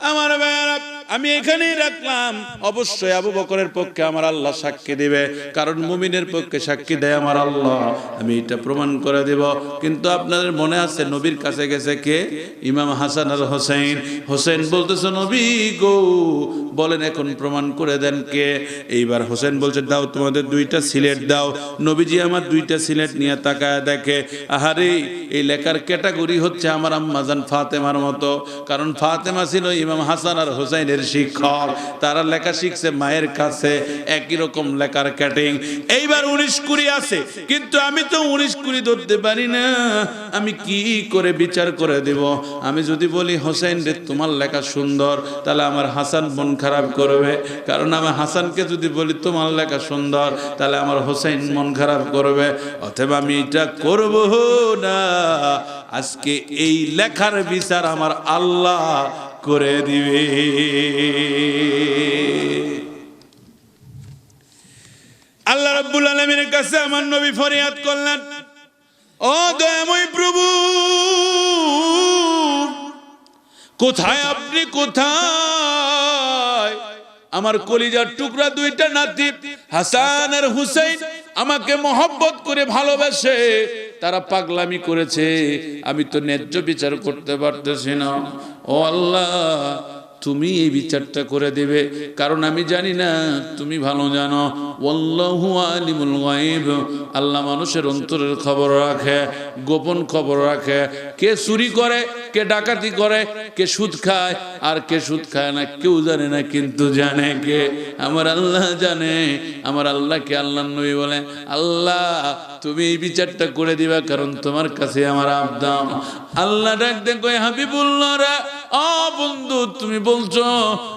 আমার বেড়া আমি এখানেই রাখলাম। অবশ্যই আবু বকরের পক্ষে আমার আল্লাহ সাক্ষী দিবে, কারণ মুমিনের পক্ষে সাক্ষী দেয় আমার আল্লাহ। আমি এটা প্রমাণ করে দেব। কিন্তু আপনাদের মনে আছে নবীর কাছে গেছে কে? ইমাম হাসান আর হোসেন। হোসেন বলতেছে, নবী গো বলেন, এখন প্রমাণ করে দেন কে। এইবার হোসেন বলছে, দাও তোমাদের দুইটা সিলেট দাও। নবীজি আমার দুইটা সিলেট নিয়ে তাকায় দেখে, আহারে, এই লেখার ক্যাটাগরি হচ্ছে আমার আম্মাজান ফাতেমার মতো। কারণ ফাতেমা ছিল ইমাম হাসান আর হোসেনের শিক্ষক। তারা লেখা শিখছে মায়ের কাছে, একই রকম লেখার ক্যাটিং। এইবার উনিশ কুড়ি আছে, কিন্তু আমি তো উনিশ কুড়ি ধরতে পারি না। আমি কি করে বিচার করে দেব? আমি যদি বলি, হোসেন রে, তোমার লেখা সুন্দর, তাহলে আমার হাসান মন খারাপ করবে। কারণ আমি হাসানকে যদি বলি, তোমার লেখা সুন্দর, তাহলে আমার হোসেন মন খারাপ করবে। অথবা আমি এটা করব না। আজকে এই লেখার বিচার আমার আল্লাহ করে দিবে। আল্লাহ রাব্বুল আলামিনের কাছে আমার নবী ফরিয়াদ করলেন, ও দয়াময় প্রভু, কোথায় আপনি, কোথায় আমার কলিজার টুকরা দুইটা নাতি, হাসান আর হুসাইন আমাকে মহব্বত করে ভালোবাসে তারা পাগলামি করেছে। আমি তো ন্যায্য বিচার করতে পারতেছি না। ও আল্লাহ, তুমি এই বিচারটা করে দেবে। কারণ আমি জানি না, তুমি ভালো জানো। ওয়াল্লাহু আলিমুল গায়ব। আল্লাহ মানুষের অন্তরের খবর রাখে, গোপন খবর রাখে। কে চুরি করে, কে ডাকাতি করে, কে সুদ খায় আর কে সুদ খায় না, কেউ জানে না, কিন্তু জানে কে। আমার আল্লাহ জানে, আমার আল্লাহকে আল্লাহ নবী বলে, আল্লাহ, তুমি এই বিচারটা করে দিবা, কারণ তোমার কাছে আমার আবদাম। আল্লাহ ডাক দেখো হাবিবুল্লাহ রা আ বন্ধু, তুমি বলছো,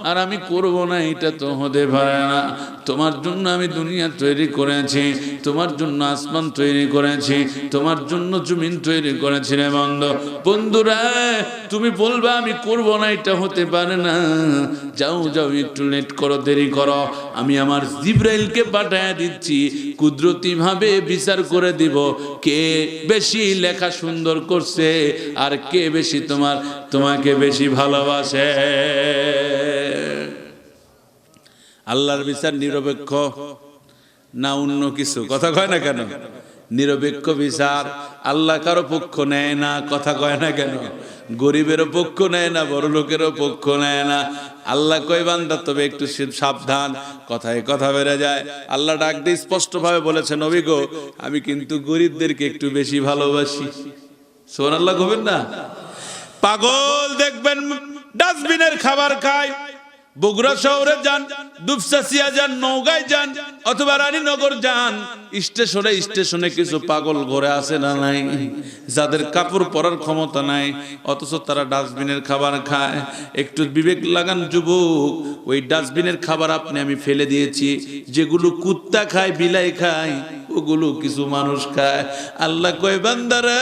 আর আমি করব না, এটা তো হতে পারে না। তোমার জন্য আমি দুনিয়া তৈরি করেছি, তোমার জন্য আসমান তৈরি করেছি, তোমার জন্য জমিন তৈরি করেছি রে বন্ধু। বন্ধুরা, তুমি বলবা আমি করব না, এটা হতে পারে না। যাও যাও, একটু লেট করো, দেরি করো। আমি আমার জিব্রাইলকে পাঠায় দিচ্ছি। কুদরতি ভাবে বিচার করে দিব কে বেশি লেখা সুন্দর করছে আর কে বেশি তোমার, তোমাকে বেশি ভালোবাসে। আল্লাহর বিচার নিরপেক্ষ, না অন্য কিছু। কথা কয় না কেন? নিরপেক্ষ বিচার। আল্লাহ কারও পক্ষ নেয় না, কথা কয় না কেন? গরিবেরও পক্ষ নেয় না, বড় লোকেরও পক্ষ নেয় না। আল্লাহ কয়, বান্দা, তবে একটু সাবধান, কথায় কথা বেড়ে যায়। আল্লাহ ডাক দিয়ে স্পষ্ট ভাবে বলেছেন, নবী গো, আমি কিন্তু গরিবদেরকে একটু বেশি ভালোবাসি। সোন আল্লাহ না? পাগল দেখবেন, ডাস্টবিনের খাবার খায় বগুড়া শহরে যান, দুপসাসিয়া যান নৌগায় যান, অথবা রানীনগর যান, স্টেশনে স্টেশনে কিছু পাগল ঘরে আসে না নাই? যাদের কাপড় পরার ক্ষমতা নাই, অথচ তারা ডাস্টবিনের খাবার খায়। একটু বিবেক লাগান যুবক, ওই ডাস্টবিনের খাবার আপনি, আমি ফেলে দিয়েছি। যেগুলো কুত্তা খায়, বিলাই খায়, ওগুলো কিছু মানুষ খায়। আল্লাহ কয় বান্দারে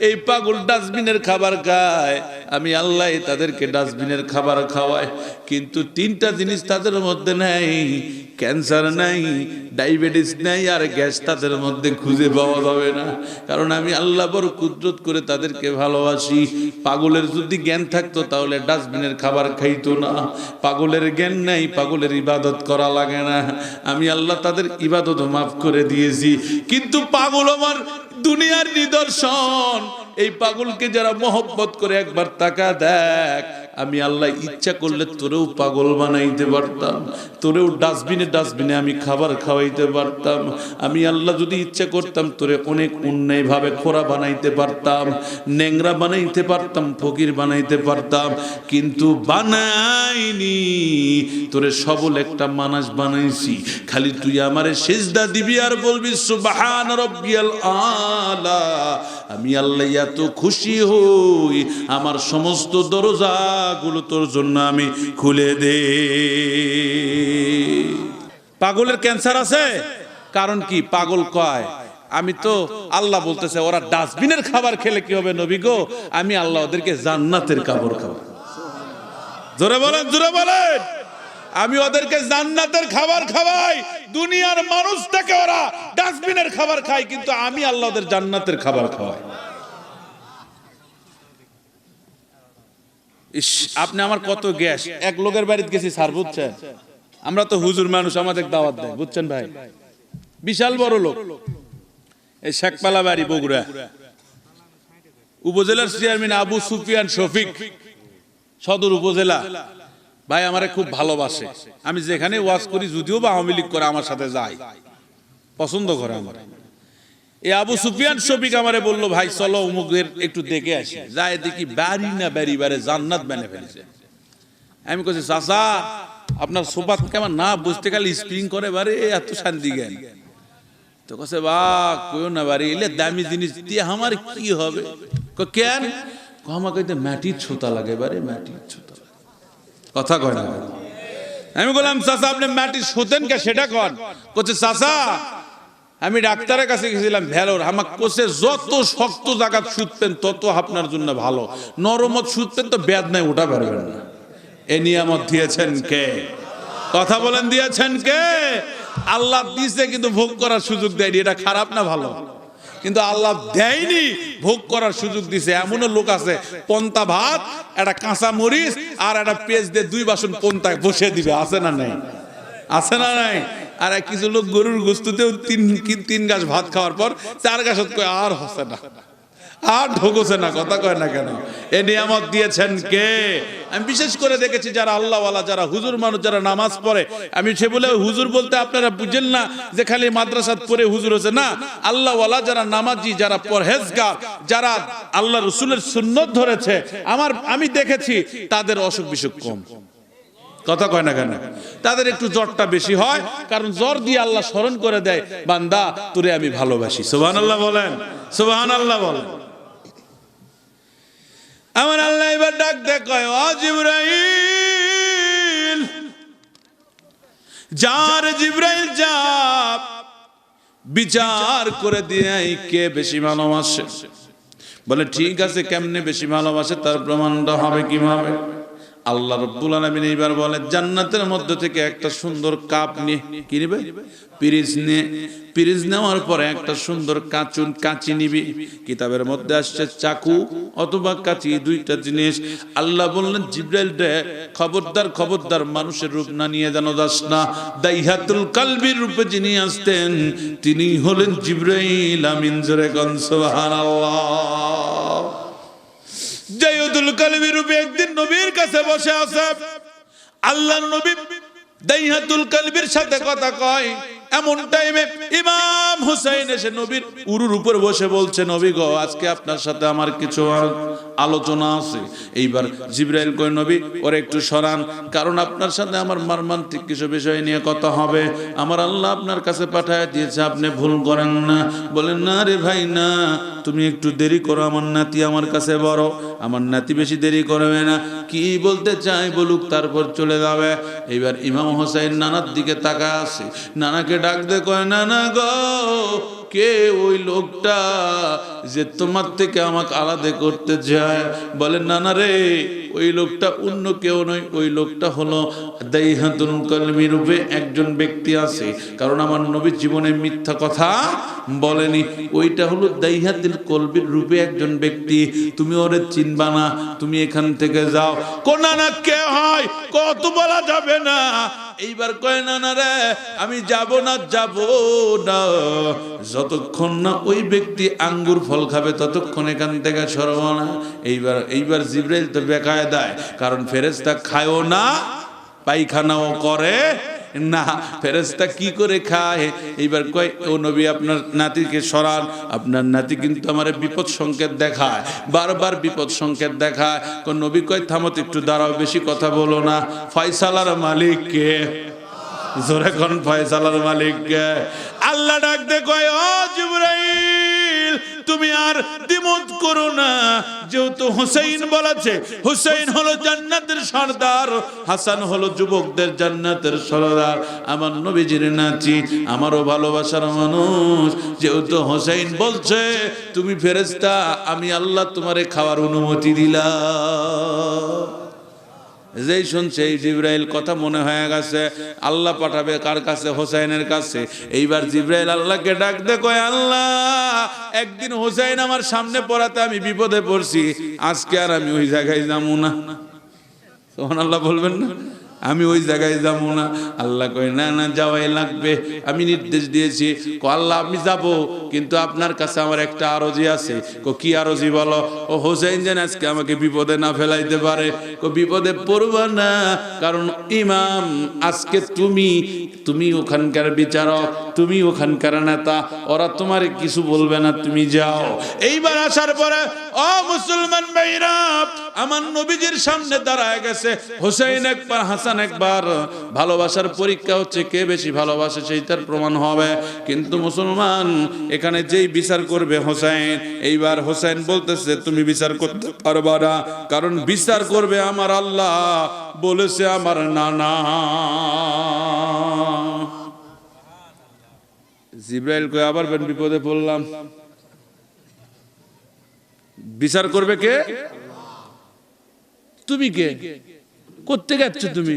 এই পাগল ডাস্টবিনের খাবার খায়। আমি আল্লাহ তাদেরকে ডাস্টবিনের খাবার খাওয়াই। কিন্তু তিনটা জিনিস তাদের মধ্যে নেই। ক্যান্সার নাই, ডায়াবেটিস নাই, আর গ্যাস তাদের মধ্যে খুঁজে পাওয়া যাবে না। কারণ আমি আল্লাহ বড় কুদরত করে তাদেরকে ভালোবাসি। পাগলের যদি জ্ঞান থাকতো, তাহলে ডাস্টবিনের খাবার খাইতো না। পাগলের জ্ঞান নাই, পাগলের ইবাদত করা লাগে না। আমি আল্লাহ তাদের ইবাদত মাফ করে দিয়েছি। কিন্তু পাগল আমার দুনিয়ার নিদর্শন। এই পাগলকে যারা মহব্বত করে একবার তাকা দেখ আমি আল্লাহ ইচ্ছা করলে তোরেও পাগল বানাইতে পারতাম, তোরেও ডাস্টবিনে ডাস্টবিনে আমি খাবার খাওয়াইতে পারতাম। আমি আল্লাহ যদি ইচ্ছা করতাম তোরে অনেক অন্যায় ভাবে খোরা বানাইতে পারতাম নেংরা বানাইতে পারতাম, ফকির বানাইতে পারতাম, কিন্তু বানাইনি। তোরে সবল একটা মানাস বানাইছি, খালি তুই আমারে সেজদা দিবি আর বলবি, সুবহান রব্বিয়াল আলা। আমি আল্লাহ এত খুশি হই, আমার সমস্ত দরজাগুলো তোর জন্য আমি খুলে দে। পাগলের ক্যান্সার আছে? কারণ কি? পাগল কয়? আমি তো আল্লাহ বলতেছে, ওরা ডাস্টবিনের খাবার খেলে কি হবে নবী গো? আমি আল্লাহ ওদেরকে জান্নাতের কাপড় খাব। জোরে বলেন জোরে বলেন। আমি ওদেরকে জান্নাতের খাবার খাওয়াই। দুনিয়ার মানুষ থেকে ওরা ডাস্টবিনের খাবার খায়, কিন্তু আমি আল্লাহ ওদের জান্নাতের খাবার খাওয়াই। ইস আপনি আমার কত গ্যাস? এক লোকের বাড়িতে গেছি স্যার বুঝছেন? আমরা তো হুজুর মানুষ আমাদের দাওয়াত দেয় বুঝছেন ভাই? বিশাল বড় লোক। এই শেখপালা বাড়ি বগুড়া। উপজেলার চেয়ারম্যান আবু সুফিয়ান শফিক সদর উপজেলা। ভাই আমারে খুব ভালোবাসে। আমি যেখানে ওয়াজ করি যদিও বা আওয়ামী লীগ করে আমার সাথে যায়। পছন্দ করে আমার। এই আবু সুফিয়ান শফিক আমারে বলল ভাই চলো অমুকের একটু দেখে আসি। যায় দেখি বাড়ি না বাড়ি বারে জান্নাত বেনে ফেলেছে। আমি কইছি চাচা আপনার সোফাত কেমন না বুঝতে গেলে স্প্রিং করে বারে এত শান্তি জ্ঞান তো কাছে বা কইও না বাড়ি এলে দামি জিনিস দিয়ে আমার কি হবে? কেন? কয়, আমার কইতে মাটির ছোতা লাগে বারে মাটির ছোতা কথা কয় না। আমি বললাম চাচা আপনি মাটির শোতেন কে সেটা কন? কচ্ছে চাচা আমি ডাক্তারের কাছে গেছিলাম ভেলোর আমাকে কোষে যত শক্ত জায়গা শুতবেন তত আপনার জন্য ভালো। নরমত শুতবেন তো বেদ নাই ওটা পারবেন না। এ নিয়ামত দিয়েছেন কে? কথা বলেন, দিয়েছেন কে? আল্লাহ দিছে, কিন্তু ভোগ করার সুযোগ দেয়নি। এটা খারাপ না ভালো? কিন্তু আল্লাহ দেয়নি, ভোগ করার সুযোগ দিছে। এমনও লোক আছে, পন্তা ভাত, একটা কাঁচা মরিচ আর একটা পেঁয়াজ দিয়ে দুই বাসন পন্তা বসে দিবে। আছে না নাই? আছে না নাই? আর কিছু লোক গরুর গোস্তুতেও তিন তিন গাছ ভাত খাওয়ার পর চার গাছ আর হসে না। আর ঢোকছে না, কথা কয় না কেন? এ নিয়ামত দিয়েছেন কে? আমি বিশেষ করে দেখেছি যারা আল্লাহওয়ালা, যারা হুজুর মানুষ, যারা নামাজ পড়ে। আমি সে বলে, হুজুর বলতে আপনারা বুঝেন না যে খালি মাদ্রাসাত পড়ে হুজুর হচ্ছে না, আল্লাহওয়ালা যারা নামাজি, যারা পরহেজগার, যারা আল্লাহ রসুলের সুন্নত ধরেছে, আমার, আমি দেখেছি তাদের অসুখ বিসুখ কম। কথা কয় না কেন? তাদের একটু জ্বরটা বেশি হয়, কারণ জ্বর দিয়ে আল্লাহ স্মরণ করে দেয়, বান্দা, তোরে আমি ভালোবাসি। সুবহান আল্লাহ বলেন সুবহান আল্লাহ বলেন। আমার আল্লাহ এবার ডাক দেখ জিব্রাইল, যার জিব্রাইল যা বিচার করে দিয়ে কে বেশি ভালোবাসে? বলে, ঠিক আছে, কেমনে বেশি ভালোবাসে? তার প্রমাণটা হবে কীভাবে? আল্লাহ রব্বুল আলামিন এইবার বলে, জান্নাতের মধ্যে থেকে একটা সুন্দর কাপ নিয়ে কি নিবে? পিরিজ নিয়ে পিরিজ নেওয়ার পরে একটা সুন্দর কাচুন, কাঁচি নিবি। কিতাবের মধ্যে আসছে চাকু অথবা কাঁচি, দুইটা জিনিস। আল্লাহ বললেন, জিব্রাইল রে খবরদার খবরদার মানুষের রূপ না নিয়ে যেন যাস না। দাইহাতুল কালবির রূপে যিনি আসতেন, তিনি হলেন জিব্রাইল। আমিন, জোরে গন সুবহানাল্লাহ। কালবি রূপে একদিন নবীর কাছে বসে আছে। আল্লাহর নবী দাইহাতুল কালবির সাথে কথা কয়। এমন টাইমে ইমাম হুসাইন এসে নবীর উরুর উপর বসে বলছে, নবী গো, আজকে আপনার সাথে আমার কিছু আলোচনা আছে। এইবার জিব্রাইল কয়, নবী, ওরে একটু সরান, কারণ আপনার সাথে আমার মর্মান্তিক কিছু বিষয় নিয়ে কথা হবে। আমার আল্লাহ আপনার কাছে পাঠায় দিয়েছে, আপনি ভুল করেন না। বলেন না রে ভাই, না। তুমি একটু দেরি করো, আমার নাতি আমার কাছে বড়। আমার নাতি বেশি দেরি করবে না। কি বলতে চাই বলুক, তারপর চলে যাবে। এইবার ইমাম হোসাইন নানার দিকে তাকা আছে। নানাকে ডাক দে কয়, নানা গো কে ওই লোকটা যে তোমার থেকে আমাকে আলাদা করতে যায় বলে, না না রে, ওই লোকটা অন্য কেউ নয়, ওই লোকটা হলো কলমি রূপে একজন ব্যক্তি আছে। কারণ আমার নবী জীবনে মিথ্যা কথা বলেনি। ওইটা হলো দাইহাতুল কলবির রূপে একজন ব্যক্তি। তুমি ওরে চিনবা না, তুমি এখান থেকে যাও। কোন না কে হয়, কত বলা যাবে না। এইবার কয়, না না রে, আমি যাব না যাব না। যতক্ষণ না ওই ব্যক্তি আঙ্গুর ফল খাবে, ততক্ষণ এখান থেকে সরব না। এইবার এইবার জিব্রাইল তো বেকায় দেয় কারণ ফেরেস্তা খায়ও না, পায়খানাও করে না ফেরেস্তা কি করে খায়? এইবার কয়, ও নবী, আপনার নাতিকে সরান। আপনার নাতি কিন্তু আমার বিপদ সংকেত দেখায়, বারবার বিপদ সংকেত দেখায়। নবী, কয় থামত একটু দাঁড়াও, বেশি কথা বলো না। ফয়সালার মালিক কে জোরে কোন ফয়সালার মালিক কে আল্লাহ ডাক দে, কয়, ও জিবরাইল! তুমি আর দ্বিমত করো না। যেহেতু হুসাইন বলেছে, হুসাইন হলো জান্নাতের সর্দার, হাসান হলো যুবকদের জান্নাতের সর্দার। আমার নবীজির নাচি আমারও ভালোবাসার মানুষ। যেহেতু হুসাইন বলছে, তুমি ফেরেস্তা আমি আল্লাহ তোমারে খাওয়ার অনুমতি দিলাম। যেই শুনছে এই জিব্রাইল, কথা মনে হয়ে গেছে, আল্লাহ পাঠাবে কার কাছে? হোসাইনের কাছে। এইবার জিব্রাইল আল্লাহকে ডাক দে কয় আল্লাহ, একদিন হোসাইন আমার সামনে পড়াতে আমি বিপদে পড়ছি, আজকে আর আমি ওই জায়গায় যাব না। তখন আল্লাহ বলবেন না? আমি ওই জায়গায় যাব না। আল্লাহ কয়, না না, যাওয়াই লাগবে। আমি নির্দেশ দিয়েছি। আল্লাহ, আমি যাব। কিন্তু আপনার কাছে আমার একটা আরজি আছে। কো, কি আরজি বলো? ও হোসেন যেন আজকে আমাকে বিপদে না ফেলাইতে পারে। কো, বিপদে পড়বা না। কারণ ইমাম, আজকে তুমি তুমি ওখানকার বিচারক, তুমি ওখানকার নেতা। ওরা তোমার কিছু বলবে না, তুমি যাও। এইবার আসার পরে, ও মুসলমান ভাইরা, আমার নবীজির সামনে দাঁড়ায় গেছে। হোসেন একবার, হাসান একবার ভালোবাসার পরীক্ষা হচ্ছে কে বেশি ভালোবাসে সেই তার প্রমাণ হবে। কিন্তু মুসলমান এখানে যেই বিচার করবে হোসেন এইবার হোসেন বলতেছে তুমি বিচার করতে পারবা না কারণ বিচার করবে আমার আল্লাহ বলেছে আমার নানা। জিব্রাইল কই আবার বিপদে পড়লাম। বিচার করবে কে? তুমি কে? করতে যাচ্ছ তুমি?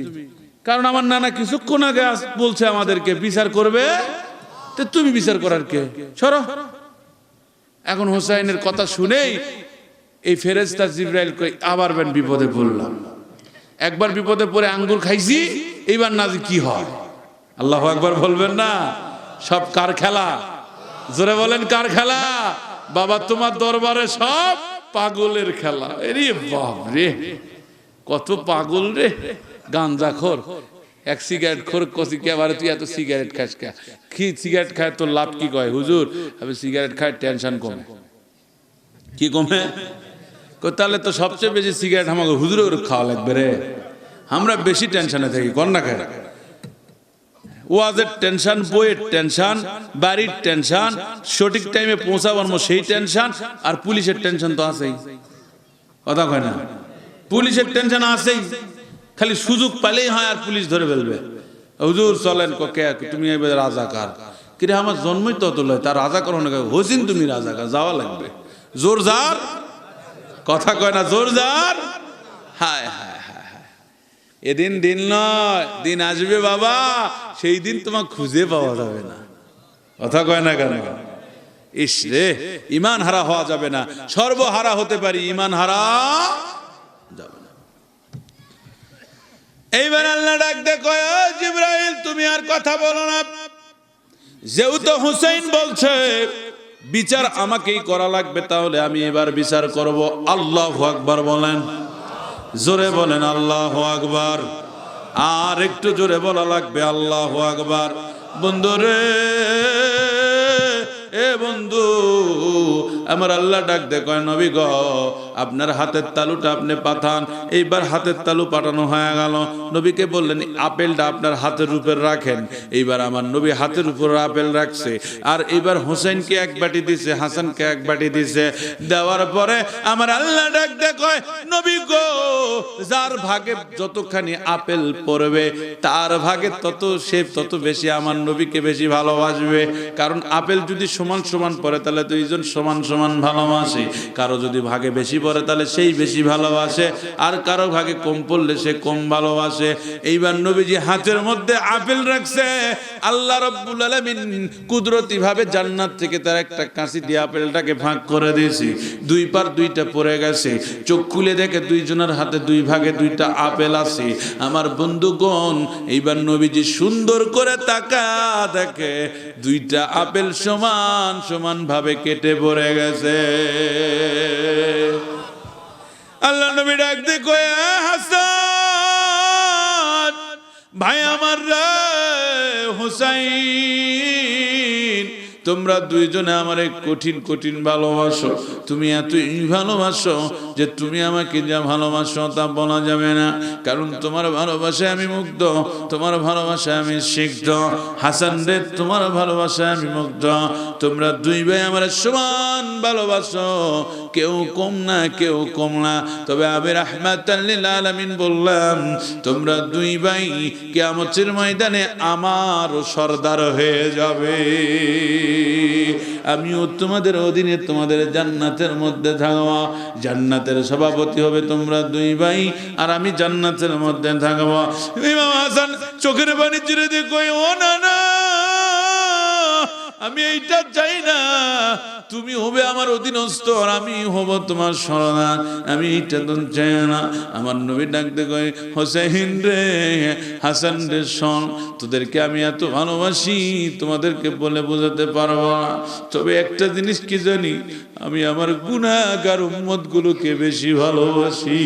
কারণ আমার নানা কিছুক্ষণ আগে বলছে আমাদেরকে, বিচার করবে? তো তুমি বিচার করার কে? সরো। এখন হোসাইনের কথা শুনেই এই ফেরেস্তা জিব্রাইল কই, আবার বেন বিপদে পড়লাম। একবার বিপদে পড়ে আঙ্গুর খাইছি, এইবার না কি হয়? আল্লাহ একবার বলবেন না, সব কার খেলা? জোরে বলেন, কার খেলা? বাবা, তোমার দরবারে সব পাগলের খেলা। এরে বাপ রে কত পাগল রে। গাঞ্জা খোর। এক সিগারেট খোর কষি কে, আবার তুই এত সিগারেট খাস কে? কি সিগারেট খায়, তোর লাভ কি কয়? হুজুর, আমি সিগারেট খায় টেনশন কমে। কি কমে? তাহলে তো সবচেয়ে বেশি সিগারেট আমাকে হুজুরের খাওয়া লাগবে রে। আমরা বেশি টেনশনে থাকি, কর কন্যা খায় ওয়াজের টেনশন বইয়ের টেনশন বাড়ির টেনশন সঠিক টাইমে পৌঁছাবার মতো সেই টেনশন আর পুলিশের টেনশন তো আছেই। কথা কয় না? পুলিশের টেনশন আছেই। খালি সুযোগ পেলেই হয় আর পুলিশ ধরে ফেলবে। হুজুর চলেন কে তুমি এবার রাজাকার। কিরে, আমার জন্মই তত লয় তার রাজা করো না হোসিন, তুমি রাজাকার, যাওয়া লাগবে। জোর যার? কথা কয় না, জোর যার? এদিন দিন নয়, দিন আসবে বাবা, সেই দিন তোমার খুঁজে পাওয়া যাবে না। কথা কয় না কেন? ইস রে ইমান হারা হওয়া যাবে না। সর্বহারা হতে পারি ইমান হারা যাবে না এইবার আল্লাহ ডাক দেখো জিব্রাইল, তুমি আর কথা বলো না। যেহেতু হুসাইন বলছে, বিচার আমাকেই করা লাগবে, তাহলে আমি এবার বিচার করব। আল্লাহ আকবার বলেন। জোরে বলেন, আল্লাহ আকবার। আর একটু জোরে বলা লাগবে, আল্লাহ আকবার। বন্ধুরে এ বন্ধু, আমার আল্লাহ ডাক দে কয়, নবী গ আপনার হাতের তালুটা আপনি পাঠান। এইবার হাতের তালু পাঠানো হয়ে গেল। নবীকে বললেন, আপেলটা আপনার হাতের উপর রাখেন। এইবার আমার নবী হাতের উপর আপেল রাখছে। আর এইবার হোসেনকে এক বাটি দিছে, হাসানকে এক বাটি দিছে। দেওয়ার পরে আমার আল্লাহ ডাক কয়, নবী গো, যার ভাগে যতখানি আপেল পড়বে, তার ভাগে তত সে তত বেশি আমার নবীকে বেশি ভালোবাসবে। কারণ আপেল যদি সমান সমান পড়ে, তাহলে দুইজন সমান সমান ভালোবাসে। কারও যদি ভাগে বেশি পড়ে তাহলে সেই বেশি ভালোবাসে। আর কারও ভাগে কম পড়লে সে কম ভালোবাসে। এইবার নবীজি হাতের মধ্যে আপেল রাখছে। আল্লাহ রব্বুল আলামিন কুদরতি ভাবে জান্নাত থেকে তার একটা কাঁচি দিয়ে আপেলটাকে ভাগ করে দিয়েছি। দুই পার দুইটা পড়ে গেছে। চোখ খুলে দেখে দুইজনের হাতে দুই ভাগে দুইটা আপেল আছে। আমার বন্ধুগণ, এইবার নবীজি সুন্দর করে তাকা দেখে, দুইটা আপেল সমান সমান ভাবে কেটে পড়ে গেছে। আল্লাহ নবী ডাক দে হাসান ভাই আমার হুসাইন তোমরা দুইজনে আমার কঠিন কঠিন ভালোবাসো। তুমি এতই ভালোবাসো যে তুমি আমাকে যা ভালোবাসো তা বলা যাবে না। কারণ তোমার ভালোবাসায় আমি মুগ্ধ, তোমার ভালোবাসায় আমি সিদ্ধ হাসান রে, তোমার ভালোবাসায় আমি মুগ্ধ। তোমরা দুই ভাই আমার সমান ভালোবাসো। কেউ কম না, কেউ কম না। তবে আমি রাহমাতাল্লিল আলামিন বললাম, তোমরা দুই ভাই কিয়ামতের ময়দানে আমার সর্দার হয়ে যাবে। আমিও তোমাদের অধীনে তোমাদের জান্নাতের মধ্যে থাকব। জান্নাতের সভাপতি হবে তোমরা দুই ভাই, আর আমি জান্নাতের মধ্যে থাকব। হাসান চোখের পানি চিরে দিয়ে কই ও না না, আমি এইটা চাই না। তুমি হবে আমার অধীনস্থ আর আমি হব তোমার সরনা আমি এটা তো চাই না। আমার নবী ডাকতে কয় হোসেন রে, হাসান রে, শোন, তোদেরকে আমি এত ভালোবাসি, তোমাদেরকে বলে বোঝাতে পারব না। তবে একটা জিনিস কি জানি, আমি আমার গুণাগার উম্মত গুলোকে বেশি ভালোবাসি।